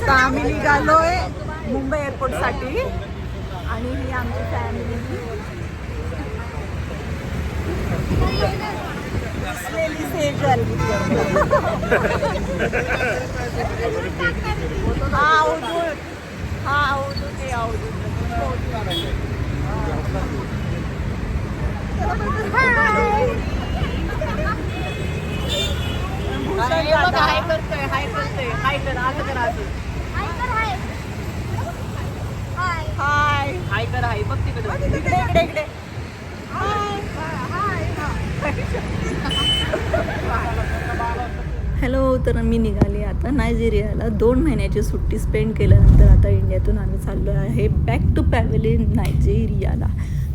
आता आम्ही निघालोय मुंबई एअरपोर्टसाठी आणि ही आमची फॅमिली सेजल हा अवधूत. हा अवधूत आहे अवधूत. हाय करतोय हाय करतोय हाय कर असं कर असं हाय. हाय कर हाय. बघ तिकडे. इकडे इकडे इकडे. हॅलो तर मी निघाली आता नायजेरियाला. दोन महिन्याची सुट्टी स्पेंड केल्यानंतर आता इंडियातून आम्ही चाललो आहे बॅक टू पॅव्हलिन नायजेरियाला.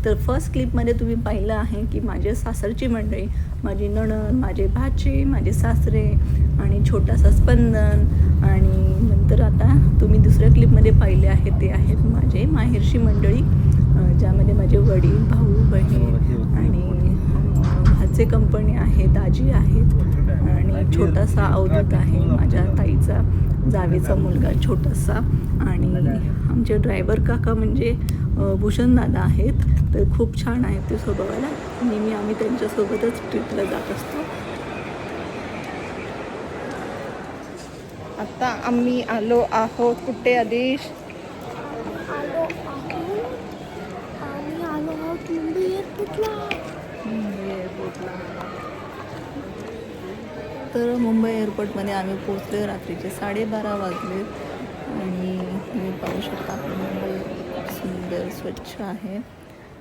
तर फर्स्ट क्लिपमध्ये तुम्ही पाहिलं आहे की माझे सासरची मंडळी माझी नणन माझे भाचे माझे सासरे आणि छोटासा स्पंदन आणि नंतर आता तुम्ही दुसऱ्या क्लिपमध्ये पाहिले आहे ते आहेत माझे माहेरशी मंडळी ज्यामध्ये माझे वडील भाऊ बहीण आणि भाचे कंपनी आहे दाजी आहेत आणि छोटासा अवधूत आहे माझ्या ताईचा जावेचा मुलगा छोटासा आणि आमचे ड्रायव्हर काका म्हणजे भूषण दादा आहेत. तर खूप छान आहेत ते स्वभावाला. नेहमी आम्ही त्यांच्यासोबतच ट्रिपला जात असतो. आता आम्ही आलो आहोत कुठे आदेश? आलो आहो आम्ही आलो आहोत मुंबई एअरपोर्टला तर मुंबई एअरपोर्टमध्ये आम्ही पोचलो रात्रीचे साडेबारा वाजले. आणि तुम्ही पाहू शकता आपलं मुंबई सुंदर स्वच्छ आहे.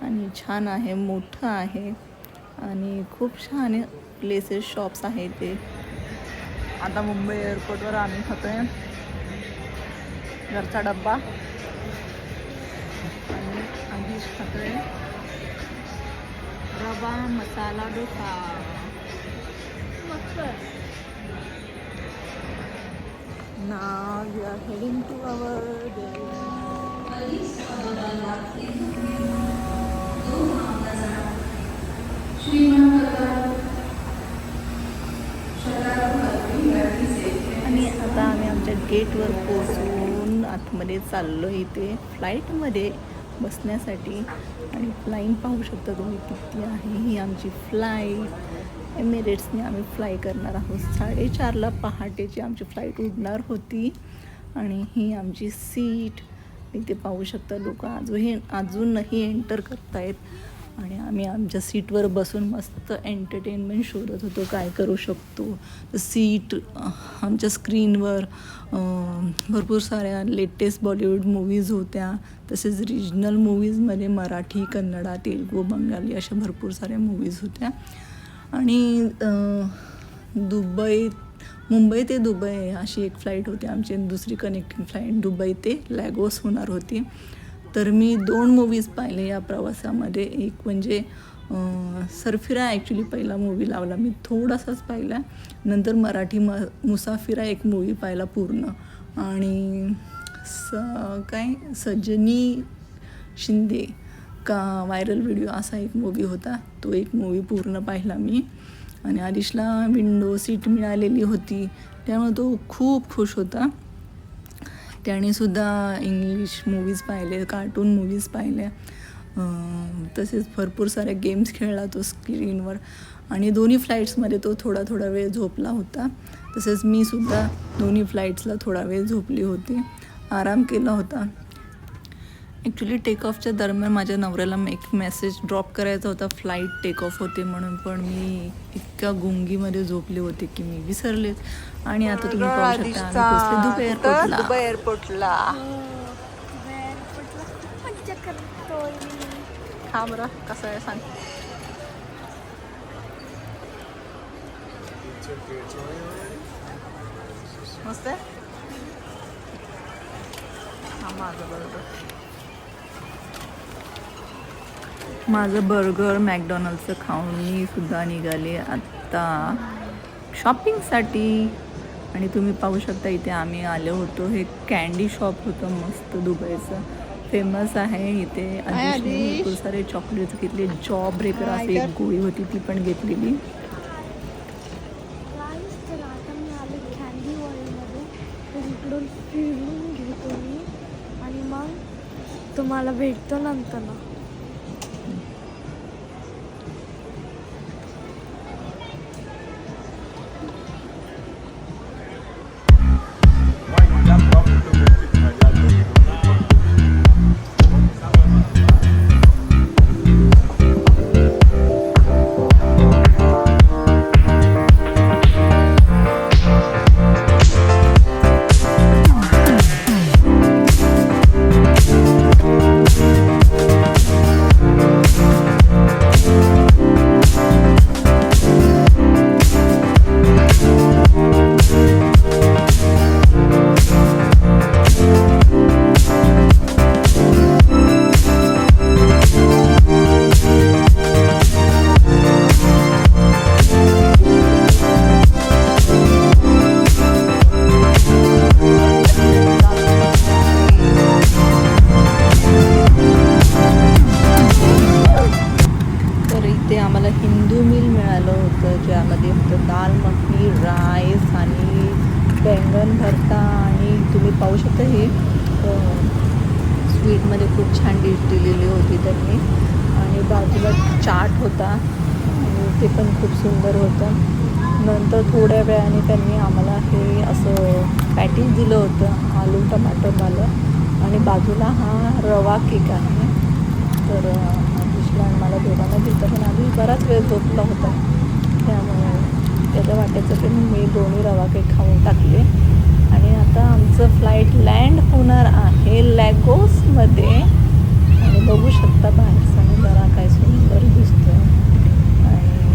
आणि छान आहे मोठं आहे. आणि खूप छान प्लेसेस शॉप्स आहेत ते. आता मुंबई एअरपोर्टवर आम्ही खातोय. घरचा डब्बा. आणि आधीच खातोय. रवा masala dosa. heading to our आणि आता आम्ही आमच्या गेटवर पोचून आतमध्ये चाललो इथे. फ्लाईटमध्ये बसण्यासाठी. आणि फ्लाईंग पाहू शकता तुम्ही किती आहे ही आमची फ्लाईट. एमिरेट्सने आम्ही फ्लाय करणार आहोत. साडेचारला पहाटेची आमची फ्लाईट उडणार होती. आणि ही आमची सीट. इथे पाहू शकता लोक. अजूनही अजूनही एंटर करतायत. आणि आम्ही आमच्या सीटवर बसून मस्त एंटरटेनमेंट शोधत होतो काय करू शकतो. सीट आमच्या स्क्रीनवर भरपूर साऱ्या लेटेस्ट बॉलिवूड मूवीज होत्या. तसेच रिजनल मूवीजमध्ये मराठी कन्नडा तेलगू बंगाली अशा भरपूर साऱ्या मूवीज होत्या. आणि दुबई मुंबई ते दुबई अशी एक फ्लाईट होती आमची. दुसरी कनेक्टिंग फ्लाईट दुबई ते लॅगोस होणार होती. तर मी दोन मूवीज पाहिले या प्रवासामध्ये. एक म्हणजे सरफिरा ॲक्च्युली पहिला मूवी लावला. मी थोडासाच पाहिला. नंतर मराठी म मुसाफिरा एक मूवी पाहिला पूर्ण. आणि स काय? सजनी शिंदे का व्हायरल व्हिडिओ असा एक मूवी होता. तो एक मूवी पूर्ण पाहिला मी. आणि आदिशला विंडो सीट मिळालेली होती. त्यामुळे तो खूप खुश होता. त्यानेसुद्धा इंग्लिश मूवीज पाहिले कार्टून मूवीज पाहिल्या तसेच भरपूर साऱ्या गेम्स खेळला तो स्क्रीनवर आणि दोन्ही फ्लाईट्समध्ये तो थोडा थोडा वेळ झोपला होता. तसेच मी सुद्धा दोन्ही फ्लाईट्सला थोडा वेळ झोपली होती. आराम केला होता. ॲक्च्युली टेक ऑफच्या दरम्यान माझ्या नवऱ्याला एक मेसेज ड्रॉप करायचा होता. फ्लाईट टेक ऑफ होते म्हणून. पण मी इतक्या गुंगीमध्ये झोपले होते की मी विसरलेच. आणि आता तुम्ही पाहू शकता दुबई एअरपोर्टला दुबई एअरपोर्टला हा बरं कसं आहे सांग. मस्त आहे? हा माझं बरोबर. माझं बर्गर मॅकडॉनल्डचं खाऊन मी सुद्धा निघाले. आत्ता शॉपिंगसाठी आणि तुम्ही पाहू शकता इथे आम्ही आलो होतो. हे कॅन्डी शॉप होतं मस्त दुबईचं. फेमस आहे इथे. भरपूर सारे चॉकलेट्स घेतले. जॉब ब्रेकर अशी एक गोळी होती ती पण घेतलेली. तुम्हाला भेटतो नंतर ना. प्लेटमध्ये खूप छान डिश दिलेली होती त्यांनी. आणि बाजूला चाट होता. आणि ते पण खूप सुंदर होतं. नंतर थोड्या वेळाने त्यांनी आम्हाला हे असं पॅटीज दिलं होतं आलू टमाटरवालं आणि बाजूला हा रवा केक आहे. तर आधीशला मला दोघांना दिलं पण आधी बराच वेळ झोपला होता. त्यामुळे त्याच्या वाट्याचं की मी दोन्ही रवा केक खाऊन टाकले. आणि आता आमचं फ्लाईट लँड होणार आहे लॅगोसमध्ये आणि बघू शकता बाहेरचा जरा काय सुंदर दिसतो आणि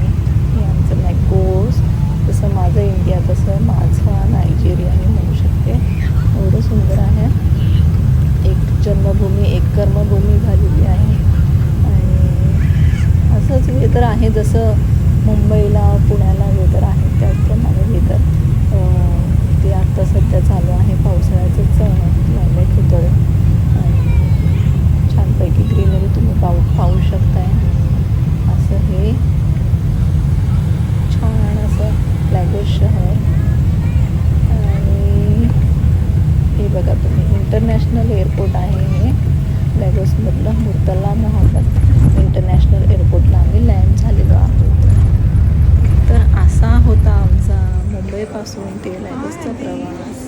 हे आमचं लॅगोस जसं माझं इंडिया तसं माझं नायजेरिया मी म्हणू शकते. एवढं सुंदर आहे. एक जन्मभूमी एक कर्मभूमी झालेली आहे. आणि असंच वेदर आहे जसं मुंबईला पुण्याला वेदर आहे त्याचप्रमाणे वेदर. ते आत्ता सध्या चालू आहे पावसाळ्याचंच क्लायमेट होतं आणि छानपैकी ग्रीनरी तुम्ही पाहू पाहू शकताय असं हे छान असं लॅगोस शहर आणि हे बघा तुम्ही इंटरनॅशनल एअरपोर्ट आहे हे लॅगोसमधलं मुर्तला मोहम्मद इंटरनॅशनल एअरपोर्टला आम्ही लँड झालेलो आहोत तर असा होता आमचा मुंबईपासून ते लॅगोसचा प्रवास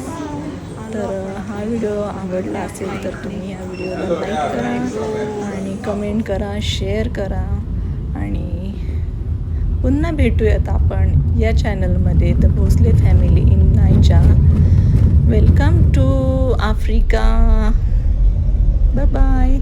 तर हा व्हिडिओ आवडला असेल तर तुम्ही या व्हिडिओला लाईक करा आणि कमेंट करा शेअर करा. आणि पुन्हा भेटूयात आपण या चॅनलमध्ये the Bhosale family in Naija welcome to Africa bye bye